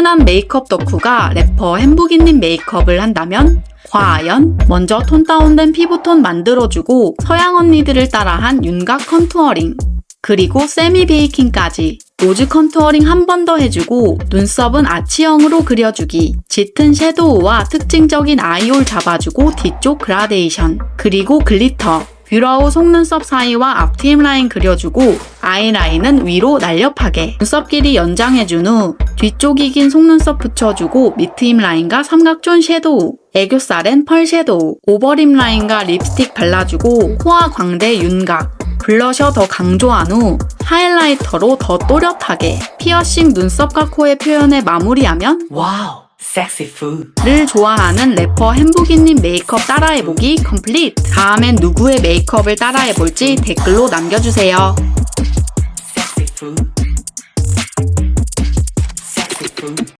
흔한 메이크업 덕후가 래퍼 햄부기님 메이크업을 한다면 과연 먼저 톤 다운된 피부톤 만들어주고 서양 언니들을 따라한 윤곽 컨투어링 그리고 세미 베이킹까지 로즈 컨투어링 한 번 더 해주고 눈썹은 아치형으로 그려주기 짙은 섀도우와 특징적인 아이홀 잡아주고 뒤쪽 그라데이션 그리고 글리터 뷰러우 속눈썹 사이와 앞트임 라인 그려주고 아이라인은 위로 날렵하게 눈썹 길이 연장해준 후 뒤쪽이 긴 속눈썹 붙여주고 밑트임 라인과 삼각존 섀도우 애교살엔 펄 섀도우 오버립 라인과 립스틱 발라주고 코와 광대 윤곽 블러셔 더 강조한 후 하이라이터로 더 또렷하게 피어싱 눈썹과 코의 표현에 마무리하면 Wow, sexy food. 를 좋아하는 래퍼 햄부기님 메이크업 따라해보기 컴플리트 다음엔 누구의 메이크업을 따라해볼지 댓글로 남겨주세요 Sexy food. Sexy food.